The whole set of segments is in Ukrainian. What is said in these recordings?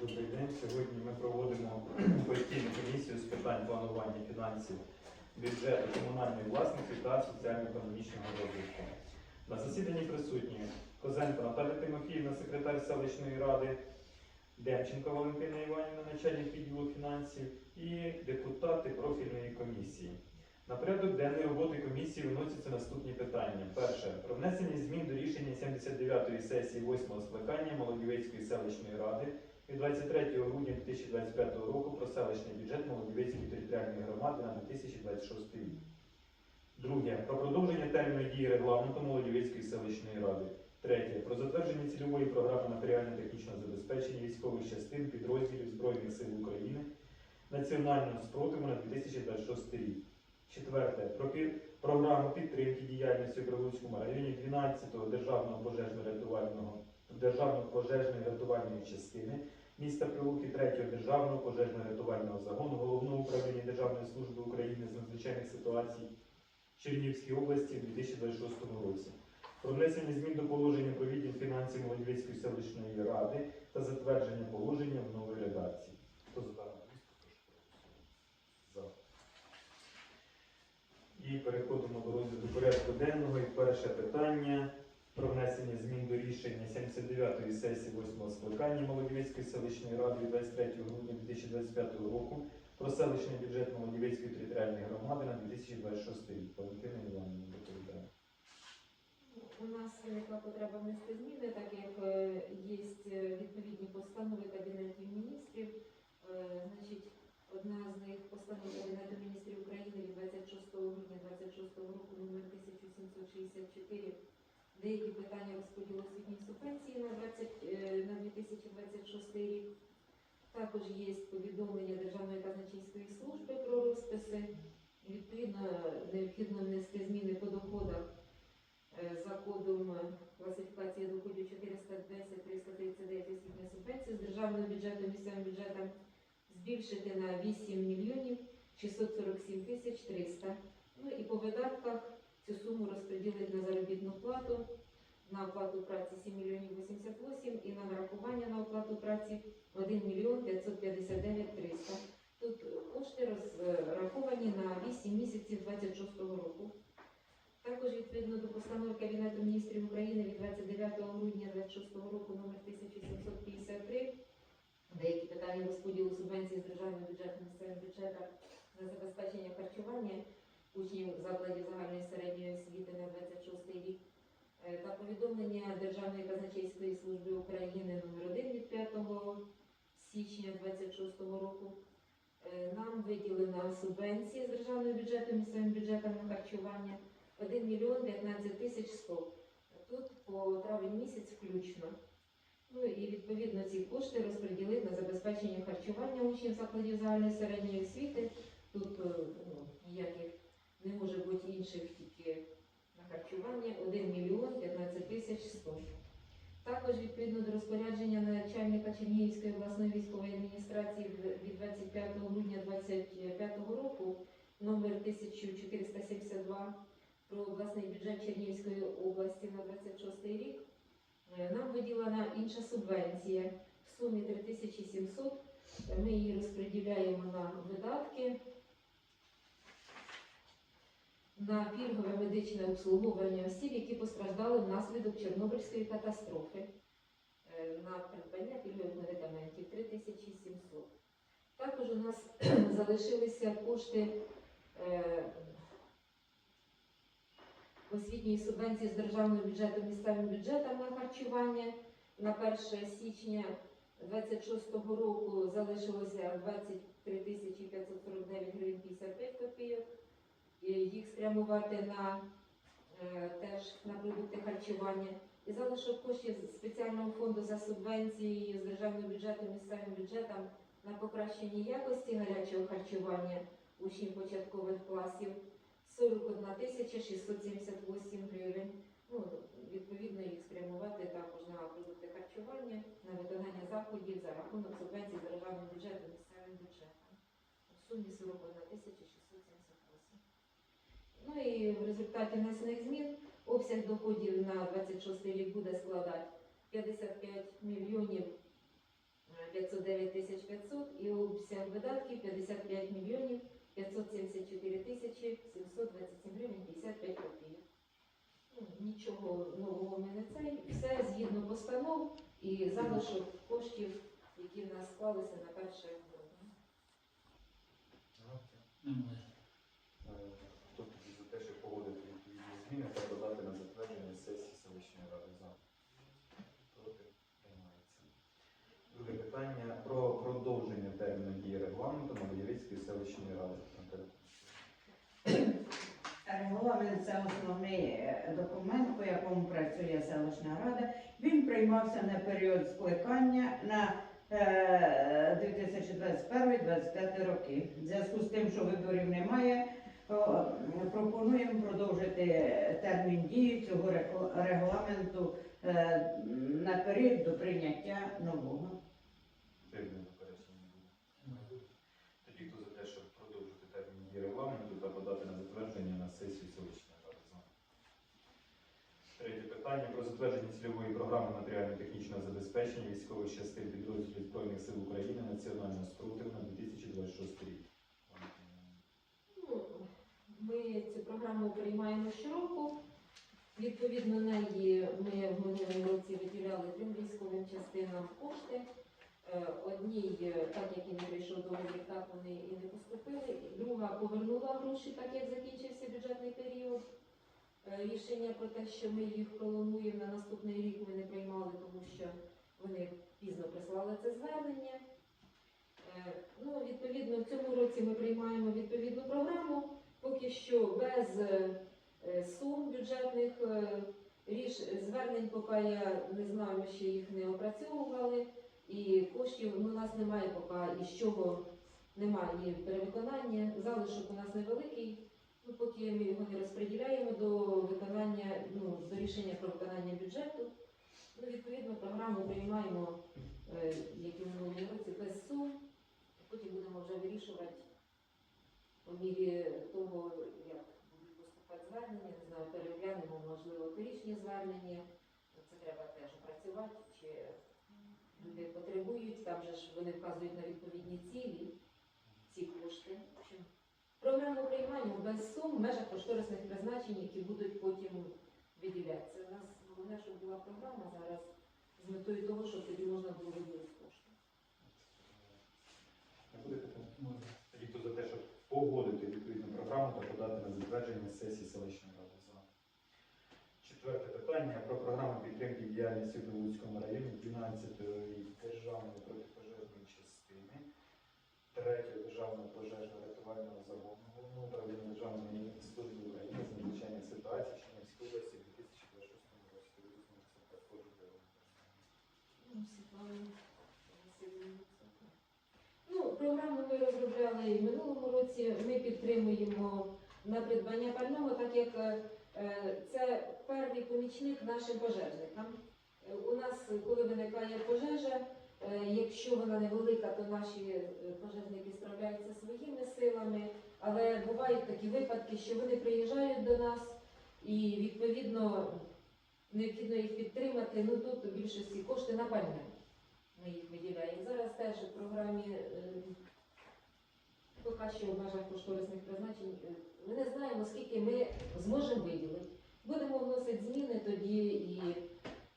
Добрий день. Сьогодні ми проводимо постійну комісію з питань планування фінансів, бюджету, комунальної власності та соціально-економічного розвитку. На засіданні присутні Козенко Наталя Тимофіївна, секретар селищної ради, Демченко Валентина Іванівна, начальник відділу фінансів і депутати профільної комісії. На порядок денний роботи комісії виносяться наступні питання. Перше. Про внесення змін до рішення 79-ї сесії 8-го скликання Молодівецької селищної ради від 23 грудня 2025 року про селищний бюджет Молодівецької територіальної громади на 2026 рік. Друге. Про продовження терміну дії регламенту Молодівецької селищної ради. Третє. Про затвердження цільової програми матеріально-технічного забезпечення військових частин підрозділів Збройних сил України національного спротиву на 2026 рік. Четверте. Про програму підтримки діяльності у Прилуцькому районі 12-го державного пожежно-рятувального державної пожежної рятувальної частини міста Прилуки 3-го державного пожежно-рятувального загону Головного управління Державної служби України з надзвичайних ситуацій Чернігівській області у 2026 році. Про внесення змін до положення про відділ фінансів Молодівецької селищної ради та затвердження положення в новій редакції. Хто. І переходимо до розгляду порядку денного. І перше питання про внесення змін до рішення 79-ї сесії 8-го скликання Молодівецької селищної ради 23 грудня 2025 року про селищний бюджет Молодівецької територіальної громади на 2026 рік. Валентина Іванівна доповідає. У нас виникла потреба внести зміни, так як е, є відповідні постанови Кабінету міністрів. Е, Значить, одна з них постанова Кабінету міністрів України від 26 грудня 26 року номер 1764. Деякі питання розподілу освітньої субвенції на 20, е, на 2026 рік. Також є повідомлення Державної казначейської служби про розписи. Відповідно, необхідно внести зміни по доходах Е, за кодом е, класифікації доходів 410 339 освітня субвенції з державного бюджету місцевим бюджетом збільшити на 8 мільйонів 647 тисяч 300. Ну і по видатках цю суму розподілити на заробітну плату, на оплату праці 7 мільйонів 88 і на нарахування на оплату праці 1 мільйон 559 300. Тут кошти розраховані на 8 місяців 26 року. Також відповідно до постанови Кабінету міністрів України від 29 грудня 26 року номер 1753 деякі питання розподілу субвенцій з державного бюджету місцевим бюджетом на забезпечення харчування учнів закладів загальної середньої освіти на 26 рік е, та повідомлення Державної казначейської служби України номер 1 від 5 січня 26 року. Е, Нам виділена субвенція з державного бюджету місцевим бюджетом на харчування 1 мільйон 15 тисяч 100. Тут по травень місяць включно. Ну і відповідно ці кошти розподілити на забезпечення харчування учнів закладів загальної середньої освіти. Тут е, ну, ніяких не може бути інших тільки на харчування 1 мільйон 15 тисяч 100. Також відповідно до розпорядження начальника Чернігівської обласної військової адміністрації від 25 грудня 2025 року номер 1472 про обласний бюджет Чернігівської області на 26 рік. Е, Нам виділена інша субвенція в сумі 3700. Ми її розподіляємо на видатки на пільгове медичне обслуговування осіб, які постраждали внаслідок Чорнобильської катастрофи. Е, На придбання пільгових медикаментів 3700. Також у нас залишилися кошти е, освітньої субвенції з державного бюджету місцевим бюджетом на харчування. На 1 січня 26 року залишилося 23 тисячі 549 гривень 55 копійок. І Їх спрямувати на е, теж на продукти харчування. І залишок коштів з спеціального фонду за субвенцією з державного бюджету місцевим бюджетом на покращення якості гарячого харчування учнів початкових класів 41 тисяча 678 гривень. Ну, відповідно, їх спрямувати також на продукти харчування, на виконання заходів за рахунок субвенцій з державного бюджету місцевим бюджетом. В сумі 41 тисяча 678. Ну і в результаті внесених змін обсяг доходів на 26 рік буде складати 55 мільйонів е, 509 тисяч 500 і обсяг видатків 55 мільйонів 574 тисячі 727 гривень 55 копійок. Ну, Нічого нового ми не цей. Все згідно постанов і залишок коштів, які в нас склалися на перше грудня. Немає. Е, Хто тоді за те, щоб погодити відповідні зміни та додати на затвердження сесії селищної ради за? Проти? Приймається. Друге питання про продовження терміну дії регламенту Новоєвицької ради. Наталя. Регламент це основний е, документ, по якому працює селищна рада. Він приймався на період скликання на е, 2021-2025 роки. В зв'язку з тим, що виборів немає, пропонуємо продовжити термін дії цього регламенту е, на період до прийняття нового. Тиждень заперечень не буде. Тоді хто за те, щоб продовжити термін дії регламенту та подати на затвердження на сесію селищної ради за? Третє питання про затвердження цільової програми матеріально-технічного забезпечення військових частин підрозділів Збройних сил України національного спротиву на 2026 рік. Ну, Ми цю програму приймаємо щороку. Відповідно неї ми в минулому році виділяли трьом військовим частинам кошти. Е, Одній, е, так як і не прийшов договір, так вони і не поступили. Друга повернула гроші, так як закінчився бюджетний період. Рішення про те, що ми їх пролонгуємо на наступний рік, ми не приймали, тому що вони пізно прислали це звернення. Е, Ну, відповідно, в цьому році ми приймаємо відповідну програму. Поки що без е, е, сум бюджетних ріш звернень, поки я не знаю, ми ще їх не опрацьовували. І коштів ну, у нас немає поки із чого немає перевиконання. Залишок у нас невеликий. Ну, поки ми його не розподіляємо до виконання, ну, до рішення про виконання бюджету. Ну, відповідно, програму приймаємо, е, як і в минулому році, без сум. Потім будемо вже вирішувати по мірі того, як будуть поступати звернення, не знаю, переглянемо, можливо, торічні звернення. Це треба теж опрацювати, чи люди потребують, там же ж вони вказують на відповідні цілі, ці кошти. Програму приймаємо без сум в межах кошторисних призначень, які будуть потім виділятися. У нас головне, щоб була програма зараз з метою того, щоб тоді можна було виділити кошти. Хто за те, щоб погодити відповідну програму та подати на затвердження сесії селищної ради. Четверте питання про програму підтримки діяльності в Луцькому районі 12-ї державної протипожежної частини, 3-ї державного пожежно-рятувального загону головного управління Державної служби України з надзвичайних ситуацій Чернівської області у 2026 році. Тобто, ну, це так, кожен Ну, програму ми розробляли і в минулому році. Ми підтримуємо на придбання пального, так як е, це перший помічник нашим пожежникам. У нас, коли виникає пожежа, е, якщо вона невелика, то наші е, пожежники справляються своїми силами, але бувають такі випадки, що вони приїжджають до нас і відповідно необхідно їх підтримати. Ну тут у більшості кошти на пальне. Ми їх виділяємо. Зараз теж в програмі е, поки що в кошторисних призначень. е, Ми не знаємо, скільки ми зможемо виділити. Будемо вносити зміни тоді і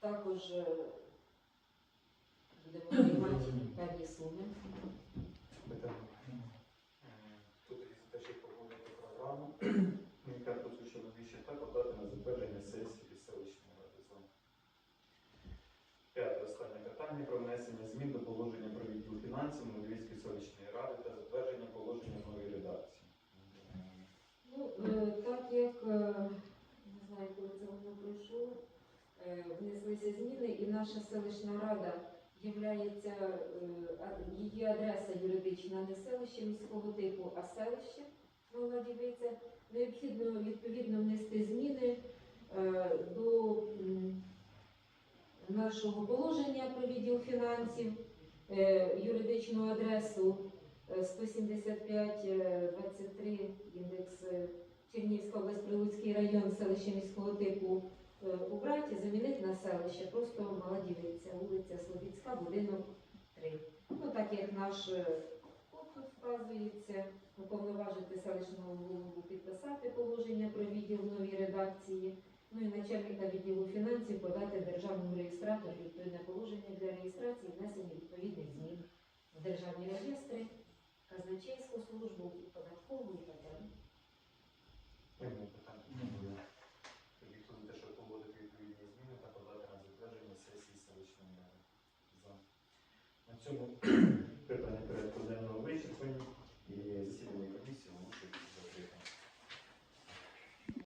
також е, будемо приймати певні суми. Питання. Тут є те, що погодити програму, яка посвідчена вище та подати на затвердження сесії селищної ради зон. П'яте останнє питання про внесення змін до положення про відділ фінансів Новівської селищної ради та затвердження положення нової редакції. Ну, е, так як е, не знаю, коли це воно пройшло, е, внеслися зміни, і наша селищна рада являється її адреса юридична не селище міського типу, а селище Мала Дівиця. Необхідно відповідно внести зміни до нашого положення фінансів, е, юридичну адресу е, 175 е, 23 індекс е, Чернігівська область, Прилуцький район, селище міського типу е, убрати, замінити на селище, просто мала дівиця, вулиця Слобідська, будинок 3. Ну так як наш е, вказується, уповноважити селищного голову підписати положення про відділ новій редакції. Ну і начальника відділу фінансів подати державному реєстратору відповідне положення для реєстрації внесення відповідних змін в державні реєстри, казначейську службу, податкову і так. Немає на цьому